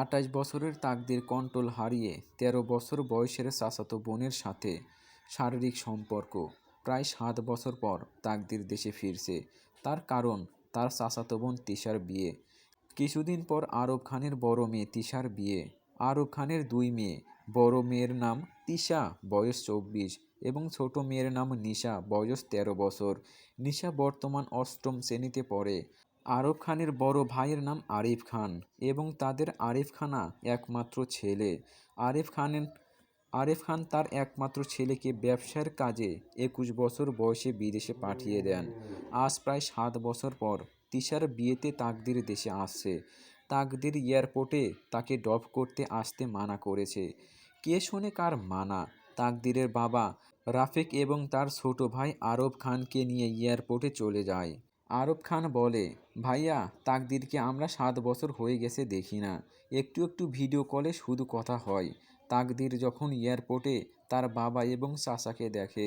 আটাইশ বছরের তাকদির কন্ট্রোল হারিয়ে তেরো বছর বয়সের চাচাতো বোনের সাথে শারীরিক সম্পর্ক। প্রায় সাত বছর পর তাকদির দেশে ফিরছে। তার কারণ তার চাচাতো বোন তিশার বিয়ে। কিছুদিন পর আরব খানের বড় মেয়ে তিশার বিয়ে। আরব খানের দুই মেয়ে। বড় মেয়ের নাম তিশা, বয়স চব্বিশ, এবং ছোট মেয়ের নাম নিশা, বয়স তেরো বছর। নিশা বর্তমান অষ্টম শ্রেণীতে পড়ে। আরব খানের বড় ভাইয়ের নাম আরিফ খান এবং তাদের আরিফ খানা একমাত্র ছেলে। আরিফ খানের, আরিফ খান তার একমাত্র ছেলেকে ব্যবসার কাজে একুশ বছর বয়সে বিদেশে পাঠিয়ে দেন। আজ প্রায় সাত বছর পর তিশার বিয়েতে তাকদির দেশে আসছে। তাকদির এয়ারপোর্টে তাকে ড্রপ করতে আসতে মানা করেছে। কে শোনে কার মানা? তাকদিরের বাবা রাফিক এবং তার ছোট ভাই আরব খানকে নিয়ে এয়ারপোর্টে চলে যায়। আরব খান বলে, ভাইয়া, তাকদিরকে আমরা সাত বছর হয়ে গেছে দেখি না। একটু একটু ভিডিও কলে শুধু কথা হয়। তাকদির যখন এয়ারপোর্টে তার বাবা এবং চাচাকে দেখে,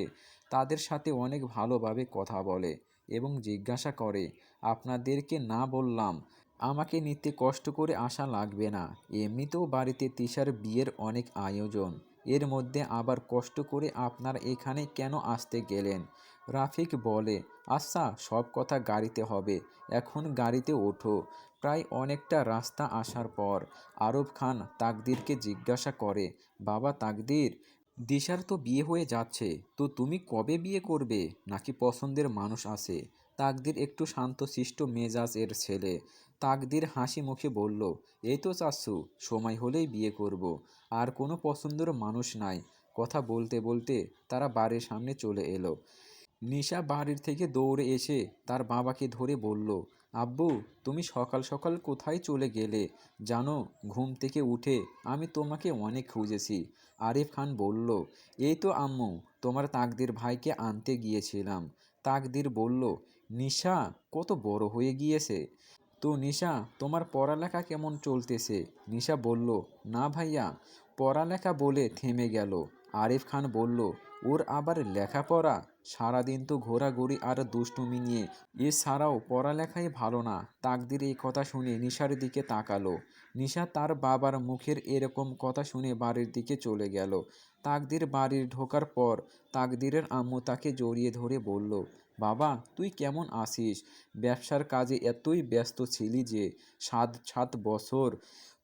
তাদের সাথে অনেক ভালোভাবে কথা বলে এবং জিজ্ঞাসা করে, আপনাদেরকে না বললাম, আমাকে নিতে কষ্ট করে আসা লাগবে না। এমনিতেও বাড়িতে তিশার বিয়ের অনেক আয়োজন। এর মধ্যে আবার কষ্ট করে আপনার এখানে কেন আসতে গেলেন? রাফিক বলে আচ্ছা সব কথা গাড়িতে হবে, এখন গাড়িতে ওঠো। প্রায় অনেকটা রাস্তা আসার পর আরব খান তাকদিরকে জিজ্ঞাসা করে, বাবা তাকদির, দিশার তো বিয়ে হয়ে যাচ্ছে, তো তুমি কবে বিয়ে করবে? নাকি পছন্দের মানুষ আছে? তাকদির একটু শান্তশিষ্ট মেজাজ এর ছেলে। তাকদির হাসি মুখে বলল, এই তো চাচ্ছু, সময় হলেই বিয়ে করব। আর কোনো পছন্দের মানুষ নাই। কথা বলতে বলতে তারা বাড়ির সামনে চলে এলো। নিশা বাড়ির থেকে দৌড়ে এসে তার বাবাকে ধরে বলল, আব্বু, তুমি সকাল সকাল কোথায় চলে গেলে? জানো, ঘুম থেকে উঠে আমি তোমাকে অনেক খুঁজেছি। আরিফ খান বলল, এই তো আম্মু, তোমার তাকদির ভাইকে আনতে গিয়েছিলাম। তাকদির বলল, নিশা, কত বড় হয়ে গিয়েছে? তো নিশা, তোমার পড়ালেখা কেমন চলতেছে? নিশা বলল, না ভাইয়া, পড়ালেখা বলে থেমে গেল। আরিফ খান বলল ওর আবার লেখাপড়া? সারাদিন তো ঘোরাঘুরি আর দুষ্টুমি নিয়ে। এছাড়াও পড়ালেখাই ভালো না। তাকদির এই কথা শুনে নিশার দিকে তাকালো। নিশা তার বাবার মুখের এরকম কথা শুনে বাড়ির দিকে চলে গেল। তাকদির বাড়ির ঢোকার পর তাকদিরের আম্মু তাকে জড়িয়ে ধরে বলল, বাবা, তুই কেমন আসিস ব্যবসার কাজে এতই ব্যস্ত ছিলি যে সাত সাত বছর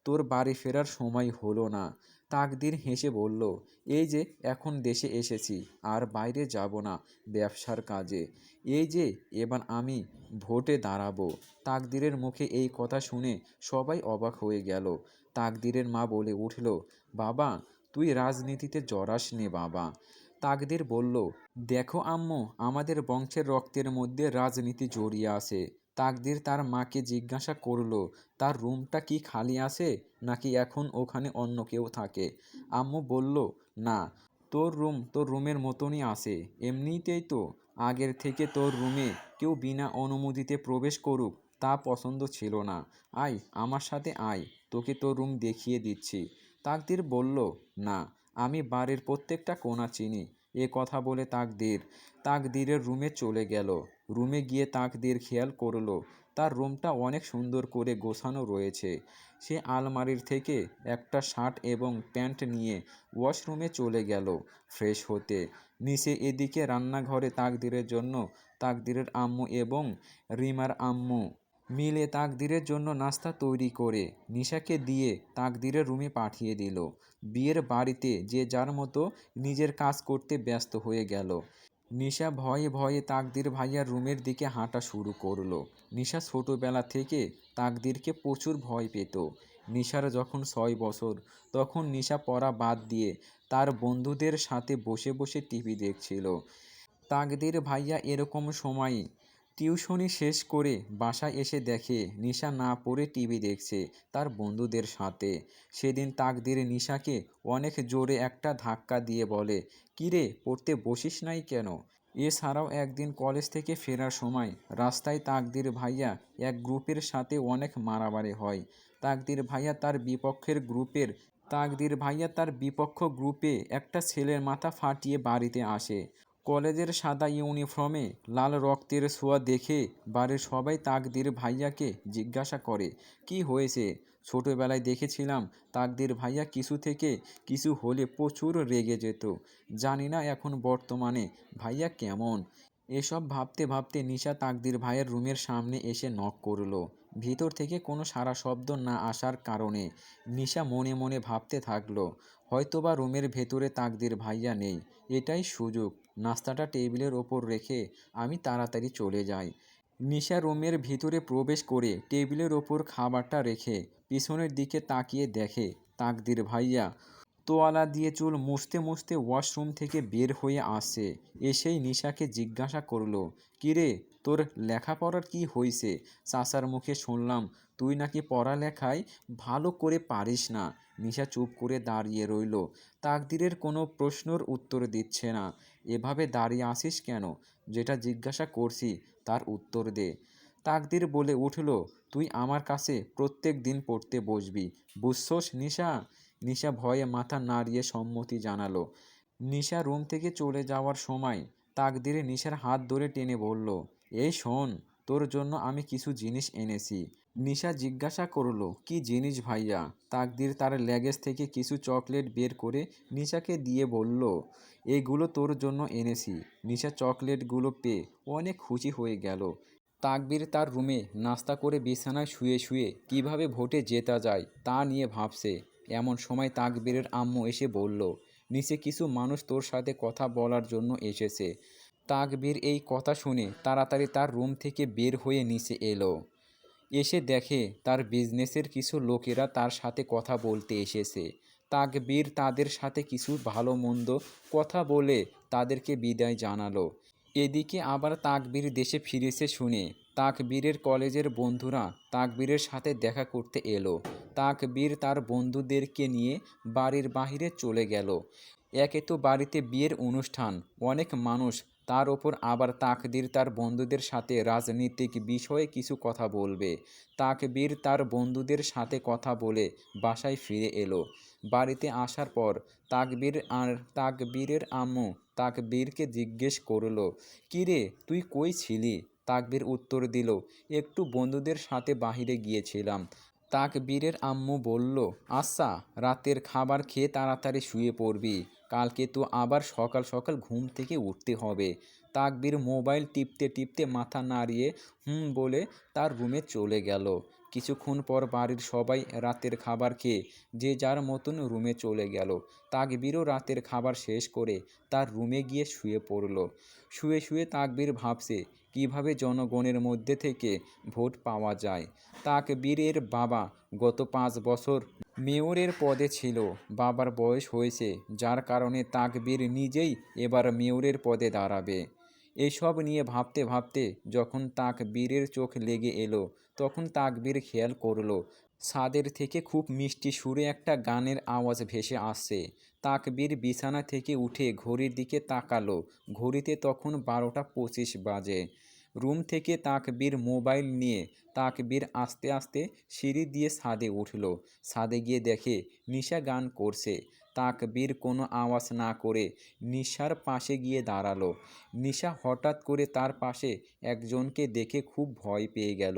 তোর বাড়ি ফেরার সময় হলো না। তাকদির হেসে বলল, এই যে, এখন দেশে এসেছি, আর বাইরে যাব না ব্যবসার কাজে। এই যে, এবার আমি ভোটে দাঁড়াবো। তাকদিরের মুখে এই কথা শুনে সবাই অবাক হয়ে গেল। তাকদিরের মা বলে উঠল, বাবা, তুই রাজনীতিতে জড়াস নে বাবা। তাকদির বলল, দেখো আম্মু, আমাদের বংশের রক্তের মধ্যে রাজনীতি জড়িয়ে আছে। তাকদির তার মাকে জিজ্ঞাসা করল, তার রুমটা কি খালি আছে নাকি এখন ওখানে অন্য কেউ থাকে? আম্মু বলল, না, তোর রুম তোর রুমের মতনই আছে। এমনিতেই তো আগের থেকে তোর রুমে কেউ বিনা অনুমতিতে প্রবেশ করুক, তা পছন্দ ছিল না। আয়, আমার সাথে আয়, তোকে তোর রুম দেখিয়ে দিচ্ছি। তাকদির বলল, না, আমি বাড়ির প্রত্যেকটা কোণা চিনি। এ কথা বলে তাকদির। তাকদিরের রুমে চলে গেল। রুমে গিয়ে তাকদির খেয়াল করল, তার রুমটা অনেক সুন্দর করে গোছানো রয়েছে। সে আলমারির থেকে একটা শার্ট এবং প্যান্ট নিয়ে ওয়াশরুমে চলে গেল ফ্রেশ হতে। নিচে এদিকে রান্নাঘরে তাকদিরের জন্য তাকদিরের আম্মু এবং রিমার আম্মু মিলে তাকদিরের জন্য নাস্তা তৈরি করে নিশাকে দিয়ে তাকদিরের রুমে পাঠিয়ে দিল। বিয়ের বাড়িতে যে যার মতো নিজের কাজ করতে ব্যস্ত হয়ে গেল। নিশা ভয়ে ভয়ে তাকদির ভাইয়ার রুমের দিকে হাঁটা শুরু করল। নিশা ছোটোবেলা থেকে তাকদিরকে প্রচুর ভয় পেত। নিশার যখন ছয় বছর, তখন নিশা পড়া বাদ দিয়ে তার বন্ধুদের সাথে বসে বসে টিভি দেখছিল। তাকদির ভাইয়া এরকম সময় টিউশনি শেষ করে বাসায় এসে দেখে নিশা না পড়ে টিভি দেখছে তার বন্ধুদের সাথে। সেদিন তাকদির নিশাকে অনেক জোরে একটা ধাক্কা দিয়ে বলে, কিরে, পড়তে বসিস নাই কেন? এছাড়াও একদিন কলেজ থেকে ফেরার সময় রাস্তায় তাকদির ভাইয়া এক গ্রুপের সাথে অনেক মারামারি হয়। তাকদির ভাইয়া তার বিপক্ষের গ্রুপের, তাকদির ভাইয়া তার বিপক্ষ গ্রুপে একটা ছেলের মাথা ফাটিয়ে বাড়িতে আসে। কলেজের সাদা ইউনিফর্মে লাল রক্তের শোয়া দেখে বাড়ির সবাই তাকদির ভাইয়াকে জিজ্ঞাসা করে, কি হয়েছে? ছোটোবেলায় দেখেছিলাম তাকদির ভাইয়া কিছু থেকে কিছু হলে প্রচুর রেগে যেত। জানি না এখন বর্তমানে ভাইয়া কেমন। এসব ভাবতে ভাবতে নিশা তাকদির ভাইয়ের রুমের সামনে এসে নক করল। ভিতর থেকে কোনো সারা শব্দ না আসার কারণে নিশা মনে মনে ভাবতে থাকল, হয়তোবা রুমের ভেতরে তাকদির ভাইয়া নেই। এটাই সুযোগ। নাস্তাটা টেবিলের ওপর রেখে আমি তাড়াতাড়ি চলে যাই। নিশা রুমের ভিতরে প্রবেশ করে টেবিলের ওপর খাবারটা রেখে পিছনের দিকে তাকিয়ে দেখে, তাকদির ভাইয়া তোয়ালা দিয়ে চুল মুছতে মুছতে ওয়াশরুম থেকে বের হয়ে আসে। এসেই নিশাকে জিজ্ঞাসা করল কিরে তোর লেখাপড়ার কি হইছে? চাচার মুখে শুনলাম, তুই নাকি পড়ালেখায় ভালো করে পারিস না। নিশা চুপ করে দাঁড়িয়ে রইল। তাকদিরের কোনো প্রশ্নর উত্তর দিচ্ছে না। এভাবে দাঁড়িয়ে আসিস কেন? যেটা জিজ্ঞাসা করছি, তার উত্তর দে। তাকদির বলে উঠল, তুই আমার কাছে প্রত্যেক দিন পড়তে বসবি, বুঝছোস নিশা? নিশা ভয়ে মাথা নাড়িয়ে সম্মতি জানালো। নিশা রুম থেকে চলে যাওয়ার সময় তাকদিরে নিশার হাত ধরে টেনে বলল, এই শোন, তোর জন্য আমি কিছু জিনিস এনেছি। নিশা জিজ্ঞাসা করল, কি জিনিস ভাইয়া? তাকদির তার ল্যাগেজ থেকে কিছু চকলেট বের করে নিশাকে দিয়ে বলল, এগুলো তোর জন্য এনেছি। নিশা চকলেটগুলো পেয়ে অনেক খুশি হয়ে গেল। তাকবির তার রুমে নাস্তা করে বিছানায় শুয়ে শুয়ে কীভাবে ভোটে জেতা যায় তা নিয়ে ভাবছে। এমন সময় তাকবীরের আম্মু এসে বলল, নিচে কিছু মানুষ তোর সাথে কথা বলার জন্য এসেছে তাকবীর এই কথা শুনে তাড়াতাড়ি তার রুম থেকে বের হয়ে নিচে এলো। এসে দেখে তার বিজনেসের কিছু লোকেরা তার সাথে কথা বলতে এসেছে। তাকবীর তাদের সাথে কিছু ভালো মন্দ কথা বলে তাদেরকে বিদায় জানালো। এদিকে আবার তাকবীর দেশে ফিরেছে শুনে তাকবীরের কলেজের বন্ধুরা তাকবীরের সাথে দেখা করতে এলো। তাকবীর তার বন্ধুদেরকে নিয়ে বাড়ির বাহিরে চলে গেল। একে তো বাড়িতে বিয়ের অনুষ্ঠান, অনেক মানুষ, তার ওপর আবার তাকদির তার বন্ধুদের সাথে রাজনৈতিক বিষয়ে কিছু কথা বলবে। তাকবীর তার বন্ধুদের সাথে কথা বলে বাসায় ফিরে এলো। বাড়িতে আসার পর তাকবীর আর তাকবীরের আম্মু তাকবীরকে জিজ্ঞেস করল, কিরে, তুই কই ছিলি? তাকবীর উত্তর দিল, একটু বন্ধুদের সাথে বাহিরে গিয়েছিলাম। তাকবীরের আম্মু বলল আচ্ছা রাতের খাবার খেয়ে তাড়াতাড়ি শুয়ে পড়বি, কালকে তো আবার সকাল সকাল ঘুম থেকে উঠতে হবে। তাকবীর মোবাইল টিপতে টিপতে মাথা নাড়িয়ে হুম বলে তার রুমে চলে গেল। কিছুক্ষণ পর বাড়ির সবাই রাতের খাবার খেয়ে যে যার মতন রুমে চলে গেল। তাকবীরও রাতের খাবার শেষ করে তার রুমে গিয়ে শুয়ে পড়ল। শুয়ে শুয়ে তাকবীর ভাবছে, কীভাবে জনগণের মধ্যে থেকে ভোট পাওয়া যায়? তাকবীরের বাবা গত পাঁচ বছর মেয়রের পদে ছিল। বাবার বয়স হয়েছে, যার কারণে তাকবীর নিজেই এবার মেয়রের পদে দাঁড়াবে। এসব নিয়ে ভাবতে ভাবতে যখন তাকবীরের চোখ লেগে এলো তখন তাকবীর খেয়াল করল ছাদের থেকে খুব মিষ্টি সুরে একটা গানের আওয়াজ ভেসে আসছে। তাকবীর বিছানা থেকে উঠে ঘড়ির দিকে তাকালো। ঘড়িতে তখন বারোটা পঁচিশ বাজে। রুম থেকে তাকবীর মোবাইল নিয়ে তাকবীর আস্তে আস্তে সিঁড়ি দিয়ে ছাদে উঠল। ছাদে গিয়ে দেখে নিশা গান করছে। তাকবীর কোনো আওয়াজ না করে নিশার পাশে গিয়ে দাঁড়াল। নিশা হঠাৎ করে তার পাশে একজনকে দেখে খুব ভয় পেয়ে গেল।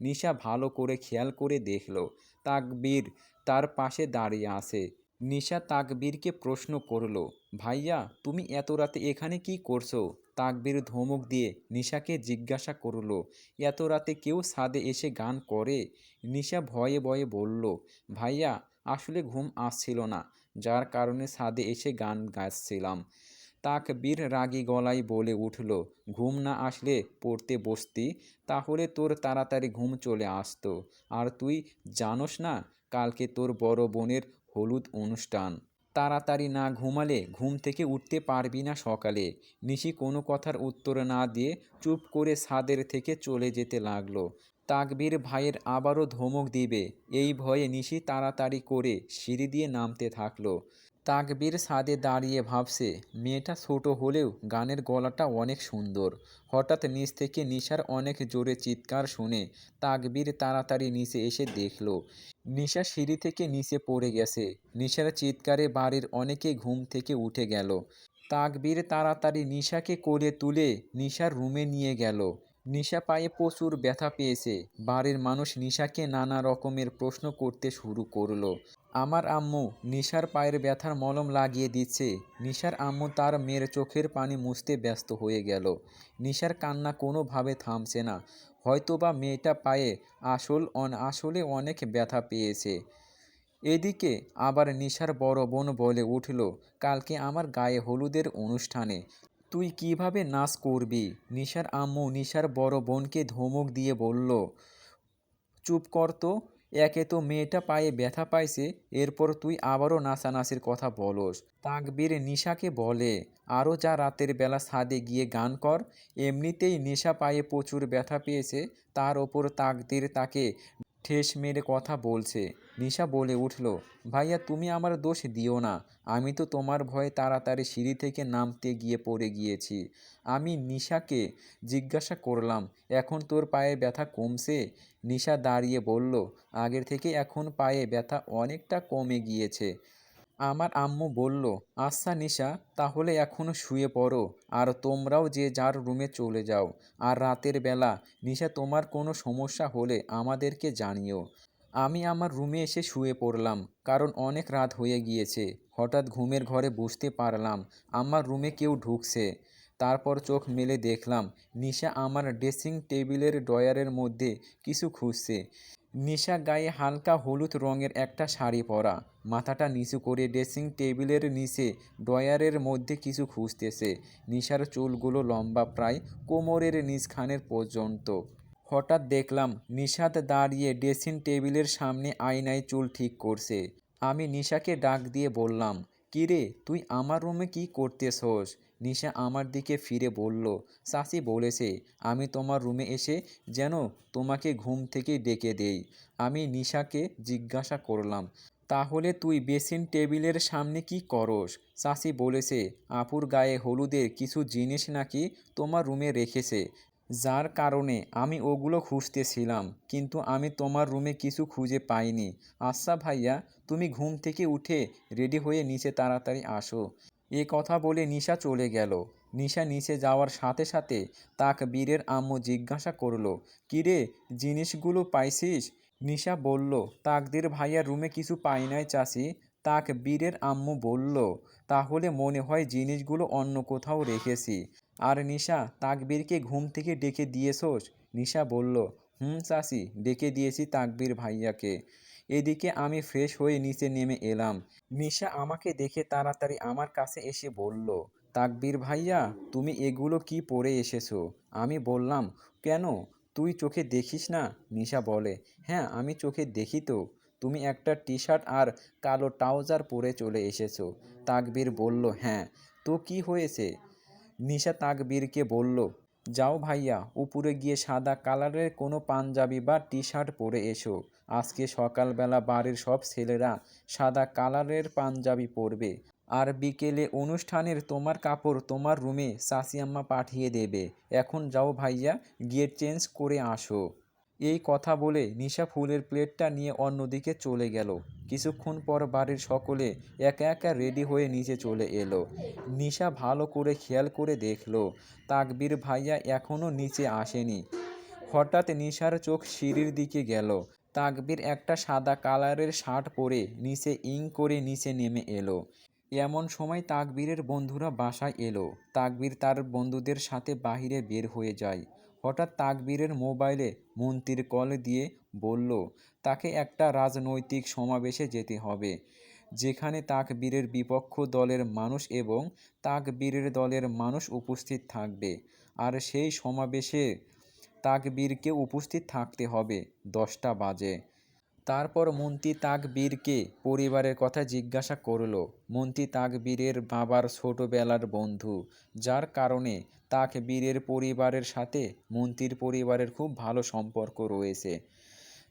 নিশা ভালো করে খেয়াল করে দেখল, তাকবীর তার পাশে দাঁড়িয়ে আছে। নিশা তাকবীরকে প্রশ্ন করল, ভাইয়া, তুমি এত রাতে এখানে কি করছ? তাকবীর ধমক দিয়ে নিশাকে জিজ্ঞাসা করল, এত রাতে কেউ ছাদে এসে গান করে? নিশা ভয়ে ভয়ে বলল, ভাইয়া, আসলে ঘুম আসছিল না। যার কারণে ছাদে এসে গান গাচ্ছিলাম। তাকবীর রাগী গলায় বলে উঠল, ঘুম না আসলে পড়তে বসতি, তাহলে তোর তাড়াতাড়ি ঘুম চলে আসতো। আর তুই জানোস না, কালকে তোর বড় বোনের হলুদ অনুষ্ঠান। তাড়াতাড়ি না ঘুমালে ঘুম থেকে উঠতে পারবি না সকালে। নিশি কোনো কথার উত্তর না দিয়ে চুপ করে ছাদের থেকে চলে যেতে লাগল। তাকবীর ভাইয়ের আবারও ধমক দিবে। এই ভয়ে নিশি তাড়াতাড়ি করে সিঁড়ি দিয়ে নামতে থাকল। তাকবীর ছাদে দাঁড়িয়ে ভাবছে, মেয়েটা ছোট হলেও গানের গলাটা অনেক সুন্দর। হঠাৎ নিচ থেকে নিশার অনেক জোরে চিৎকার শুনে তাকবীর তাড়াতাড়ি নিচে এসে দেখল, নিশা সিঁড়ি থেকে নিচে পড়ে গেছে। নিশার চিৎকারে বাড়ির অনেকে ঘুম থেকে উঠে গেল। তাকবীর তাড়াতাড়ি নিশাকে করে তুলে নিশার রুমে নিয়ে গেল। নিশা পায়ে প্রচুর ব্যথা পেয়েছে। বাড়ির মানুষ নিশাকে নানা রকমের প্রশ্ন করতে শুরু করল। আমার আম্মু নিশার পায়ের ব্যথার মলম লাগিয়ে দিচ্ছে। নিশার আম্মু তার মেয়ের চোখের পানি মুছতে ব্যস্ত হয়ে গেল। নিশার কান্না কোনোভাবে থামছে না। হয়তোবা মেয়েটা পায়ে আসল অন আসলে অনেক ব্যথা পেয়েছে। এদিকে আবার নিশার বড় বোন বলে উঠল, কালকে আমার গায়ে হলুদের অনুষ্ঠানে। তুই কীভাবে নাচ করবি? নিশার আম্মু নিশার বড় বোনকে ধমক দিয়ে বলল, চুপ কর তো, একে তো মেয়েটা পায়ে ব্যথা পাইছে, এরপর তুই আবারও নাচানাচির কথা বলস। তাকবীর নিশাকে বলে, আরও যা রাতের বেলা ছাদে গিয়ে গান কর, এমনিতেই নেশা পায়ে প্রচুর ব্যথা পেয়েছে, তার ওপর তাকদির তাকে ঠেস মেরে কথা বলছে। নিশা বলে উঠল, ভাইয়া, তুমি আমার দোষ দিও না। আমি তো তোমার ভয়ে তাড়াতাড়ি সিঁড়ি থেকে নামতে গিয়ে পড়ে গিয়েছি। আমি নিশাকে জিজ্ঞাসা করলাম, এখন তোর পায়ে ব্যথা কমছে? নিশা দাঁড়িয়ে বলল, আগের থেকে এখন পায়ে ব্যথা অনেকটা কমে গিয়েছে। আমার আম্মু বলল আচ্ছা নিশা, তাহলে এখনও শুয়ে পড়ো, আর তোমরাও যে যার রুমে চলে যাও। আর রাতের বেলা, নিশা তোমার কোনো সমস্যা হলে আমাদেরকে জানিও। আমি আমার রুমে এসে শুয়ে পড়লাম, কারণ অনেক রাত হয়ে গিয়েছে। হঠাৎ ঘুমের ঘরে বুঝতে পারলাম, আমার রুমে কেউ ঢুকছে। তারপর চোখ মেলে দেখলাম, নিশা আমার ড্রেসিং টেবিলের ড্রয়ারের মধ্যে কিছু খুঁজছে। নিশা গায়ে হালকা হলুদ রঙের একটা শাড়ি পরা। মাথাটা নিচু করে ড্রেসিং টেবিলের নিচে, ড্রয়ারের মধ্যে কিছু খুঁজতেছে। নিশার চুলগুলো লম্বা প্রায় কোমরের নিচখানের পর্যন্ত। হঠাৎ দেখলাম, নিশাত দাঁড়িয়ে ড্রেসিং টেবিলের সামনে আয়নায় চুল ঠিক করছে। আমি নিশাকে ডাক দিয়ে বললাম, কিরে, তুই আমার রুমে কি করতেছস? নিশা আমার দিকে ফিরে বলল চাচি বলেছে, আমি তোমার রুমে এসে যেন তোমাকে ঘুম থেকে ডেকে দেই। আমি নিশাকে জিজ্ঞাসা করলাম, তাহলে তুই বেসিন টেবিলের সামনে কি করস? চাচি বলেছে, আপুর গায়ে হলুদের কিছু জিনিস নাকি তোমার রুমে রেখেছে। যার কারণে আমি ওগুলো খুঁজতেছিলাম, কিন্তু আমি তোমার রুমে কিছু খুঁজে পাইনি। আচ্ছা ভাইয়া, তুমি ঘুম থেকে উঠে রেডি হয়ে নিচে তাড়াতাড়ি আসো। এ কথা বলে নিশা চলে গেল। নিশা নিচে যাওয়ার সাথে সাথে তাক বীরের আম্মু জিজ্ঞাসা করল, কিরে, জিনিসগুলো পাইছিস? নিশা বলল, তাকদের ভাইয়ার রুমে কিছু পাই নাই চাষি তাক বীরের আম্মু বলল, তাহলে মনে হয় জিনিসগুলো অন্য কোথাও রেখেছি। আর নিশা, তাকবীরকে ঘুম থেকে ডেকে দিয়েছোস? নিশা বলল, হুম চাষি ডেকে দিয়েছি তাকবীর ভাইয়াকে। এদিকে আমি ফ্রেশ হয়ে নিচে নেমে এলাম। নিশা আমাকে দেখে তাড়াতাড়ি আমার কাছে এসে বলল, তাকবীর ভাইয়া, তুমি এগুলো কি পরে এসেছ? আমি বললাম, কেন? তুই চোখে দেখিস না? নিশা বলে হ্যাঁ আমি চোখে দেখি তো। তুমি একটা টি শার্ট আর কালো ট্রাউজার পরে চলে এসেছ। তাকবীর বলল হ্যাঁ তো কি হয়েছে? নিশা তাকবীরকে বলল, যাও ভাইয়া, উপরে গিয়ে সাদা কালারের কোনো পাঞ্জাবি বা টি শার্ট পরে এসো। আজকে সকালবেলা বাড়ির সব ছেলেরা সাদা কালারের পাঞ্জাবি পরবে আর বিকেলে অনুষ্ঠানের তোমার কাপড় তোমার রুমে সাসিয়াম্মা পাঠিয়ে দেবে। এখন যাও ভাইয়া গিয়ে চেঞ্জ করে আসো। এই কথা বলে নিশা ফুলের প্লেটটা নিয়ে অন্যদিকে চলে গেল। কিছুক্ষণ পর বাড়ির সকলে একা একা রেডি হয়ে নিচে চলে এলো। নিশা ভালো করে খেয়াল করে দেখল, তাকবীর ভাইয়া এখনও নিচে আসেনি। হঠাৎ নিশার চোখ সিঁড়ির দিকে গেল। তাকবীর একটা সাদা কালারের শার্ট পরে নিচে ইং করে নিচে নেমে এলো। এমন সময় তাকবীরের বন্ধুরা বাসায় এলো। তাকবীর তার বন্ধুদের সাথে বাহিরে বের হয়ে যায়। হঠাৎ তাকবীরের মোবাইলে মন্ত্রীর কল দিয়ে বলল, তাকে একটা রাজনৈতিক সমাবেশে যেতে হবে, যেখানে তাকবীরের বিপক্ষ দলের মানুষ এবং তাকবীরের দলের মানুষ উপস্থিত থাকবে। আর সেই সমাবেশে তাকবীরকে উপস্থিত থাকতে হবে দশটা বাজে। তারপর মন্ত্রী তাকবীরকে পরিবারের কথা জিজ্ঞাসা করল। মন্ত্রী তাকবীরের বাবার ছোটবেলার বন্ধু। যার কারণে তাকবীরের পরিবারের সাথে মন্ত্রীর পরিবারের খুব ভালো সম্পর্ক রয়েছে।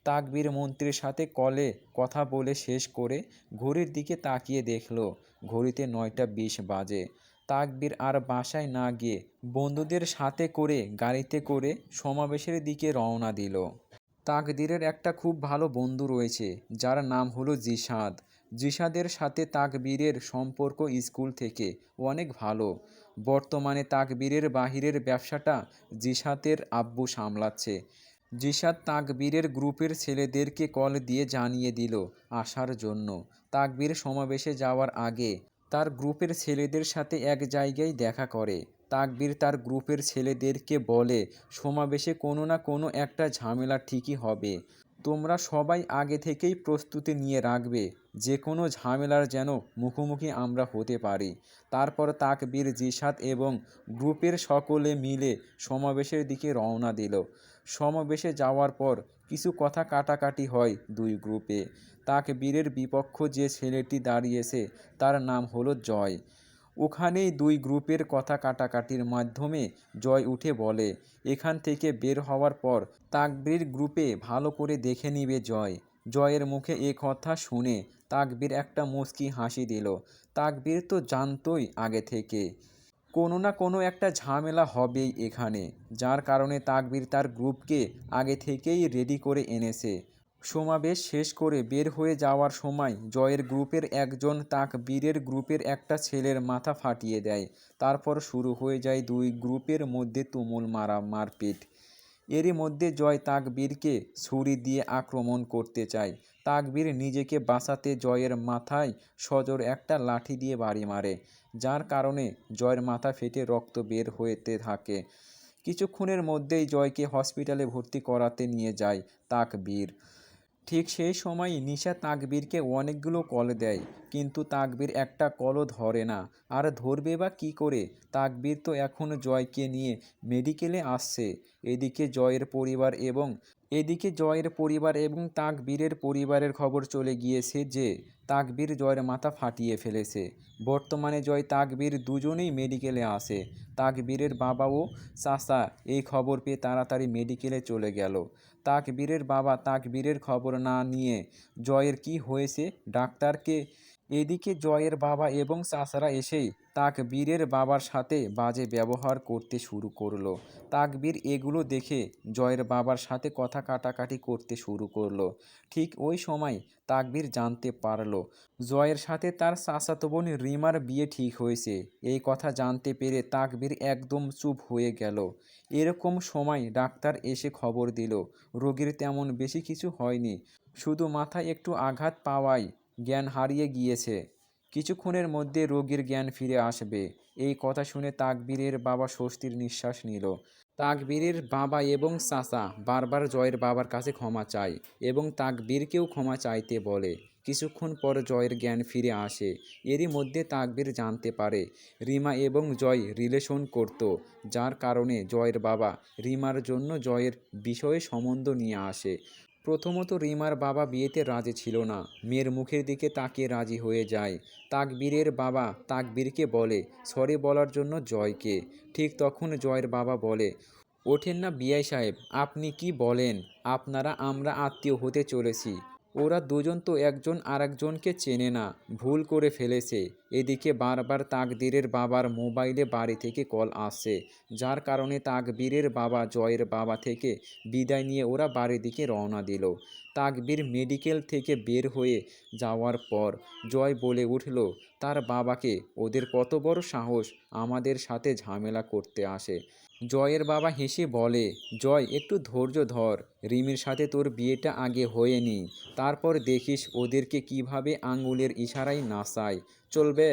তাকবীর মন্ত্রীর সাথে কলে কথা বলে শেষ করে ঘড়ির দিকে তাকিয়ে দেখল, ঘড়িতে নয়টা বিশ বাজে। তাকবীর আর বাসায় না গিয়ে বন্ধুদের সাথে করে, গাড়িতে করে সমাবেশের দিকে রওনা দিল। তাকদীরের একটা খুব ভালো বন্ধু রয়েছে, যার নাম হলো জিসাদ জিসাদের সাথে তাকবীরের সম্পর্ক স্কুল থেকে অনেক ভালো। বর্তমানে তাকবীরের বাহিরের ব্যবসাটা জিসাতের আব্বু সামলাচ্ছে। জিসাদ তাকবীরের গ্রুপের ছেলেদেরকে কল দিয়ে জানিয়ে দিল আসার জন্য। তাকবীর সমাবেশে যাওয়ার আগে তার গ্রুপের ছেলেদের সাথে এক জায়গায় দেখা করে। তাকবীর তার গ্রুপের ছেলেদেরকে বলে, সমাবেশে কোনো না কোনো একটা ঝামেলা ঠিকই হবে। তোমরা সবাই আগে থেকেই প্রস্তুতি নিয়ে রাখবে। যে কোনো ঝামেলার যেন মুখোমুখি আমরা হতে পারি। তারপর তাকবীর জিসাত এবং গ্রুপের সকলে মিলে সমাবেশের দিকে রওনা দিল। সমাবেশে যাওয়ার পর কিছু কথা কাটাকাটি হয় দুই গ্রুপে। তাকবীরের বিপক্ষ যে ছেলেটি দাঁড়িয়েছে, তার নাম হলো জয়। ওখানেই দুই গ্রুপের কথা কাটাকাটির মাধ্যমে জয় উঠে বলে। এখান থেকে বের হওয়ার পর তাকবীর গ্রুপে ভালো করে দেখে নিবে জয়। জয়ের মুখে এ কথা শুনে তাকবীর একটা মুচকি হাসি দিল। তাকবীর তো জানতই আগে থেকে। কোনো না কোনো একটা ঝামেলা হবেই এখানে, যার কারণে তাকবীর তার গ্রুপকে আগে থেকেই রেডি করে এনেছে। সমাবেশ শেষ করে বের হয়ে যাওয়ার সময় জয়ের গ্রুপের একজন তাকবীরের গ্রুপের একটা ছেলের মাথা ফাটিয়ে দেয়। তারপর শুরু হয়ে যায় দুই গ্রুপের মধ্যে তুমুল মারা মারপিট। এরই মধ্যে জয় তাকবীরকে ছুরি দিয়ে আক্রমণ করতে চায়। তাকবীর নিজেকে বাঁচাতে জয়ের মাথায় সজোর একটা লাঠি দিয়ে বাড়ি মারে, যার কারণে জয়ের মাথা ফেটে রক্ত বের হতে থাকে। কিছুক্ষণের মধ্যেই জয়কে হসপিটালে ভর্তি করাতে নিয়ে যায় তাকবীর ঠিক সেই সময় নিশা তাকবীরকে অনেকগুলো কল দেয়, কিন্তু তাকবীর একটা কলও ধরে না। আর ধরবে বা কী করে? তাকবীর তো এখন জয়কে নিয়ে মেডিকেলে আসছে। এদিকে জয়ের পরিবার এবং, এদিকে জয়ের পরিবার এবং তাকবীরের পরিবারের খবর চলে গিয়েছে যে, তাকবীর জয়ের মাথা ফাটিয়ে ফেলেছে। বর্তমানে জয় তাকবীর দুজনেই মেডিকেলে আসে। তাকবীরের বাবা ও চাচা, এই খবর পেয়ে তাড়াতাড়ি মেডিকেলে চলে গেল। তাকবীরের বাবা তাকবীরের খবর না নিয়ে জয়ের কী হয়েছে? ডাক্তারকে এদিকে জয়ের বাবা এবং চাচারা এসেই তাকবীরের বাবার সাথে বাজে ব্যবহার করতে শুরু করল। তাকবীর এগুলো দেখে জয়ের বাবার সাথে কথা কাটাকাটি করতে শুরু করল। ঠিক ওই সময় তাকবীর জানতে পারল, জয়ের সাথে তার চাচাতো বোন রিমার বিয়ে ঠিক হয়েছে। এই কথা জানতে পেরে তাকবীর একদম চুপ হয়ে গেল। এরকম সময় ডাক্তার এসে খবর দিল, রোগীর তেমন বেশি কিছু হয়নি, শুধু মাথায় একটু আঘাত পাওয়ায় জ্ঞান হারিয়ে গিয়েছে। কিছুক্ষণের মধ্যে রোগীর জ্ঞান ফিরে আসবে। এই কথা শুনে তাকবীরের বাবা স্বস্তির নিঃশ্বাস নিল। তাকবীরের বাবা এবং চাচা বারবার জয়ের বাবার কাছে ক্ষমা চায় এবং তাকবীরকেও ক্ষমা চাইতে বলে। কিছুক্ষণ পর জয়ের জ্ঞান ফিরে আসে। এরই মধ্যে তাকবীর জানতে পারে, রিমা এবং জয় রিলেশন করত, যার কারণে জয়ের বাবা রিমার জন্য জয়ের বিষয়ে সম্বন্ধ নিয়ে আসে। প্রথমত রিমার বাবা বিয়েতে রাজি ছিল না। মেয়ের মুখের দিকে তাকে রাজি হয়ে যায়। তাকবীরের বাবা তাকবীরকে বলে, সরি বলার জন্য জয়কে। ঠিক তখন জয়ের বাবা বলে, ওঠেন না বিআই সাহেব, আপনি কি বলেন? আপনারা আমরা আত্মীয় হতে চলেছি। ওরা দুজন তো একজন আরেকজনকে চেনে না, ভুল করে ফেলেছে। এদিকে বারবার তাকদীরের বাবার মোবাইলে বাড়ি থেকে কল আসে যার কারণে তাকবীরের বাবা জয়ের বাবা থেকে বিদায় নিয়ে ওরা বাড়ির দিকে রওনা দিল। তাকবীর মেডিকেল থেকে বের হয়ে যাওয়ার পর জয় বলে উঠল, তার বাবাকে, ওদের কত বড় সাহস, আমাদের সাথে ঝামেলা করতে আসে। জয়ের বাবা হেসে বলে, জয়, একটু ধৈর্য ধর। রিমির সাথে তোর বিয়েটা আগে হয়ে নি। তারপর দেখিস ওদেরকে কীভাবে আঙ্গুলের ইশারায় নাচায়। চলবে?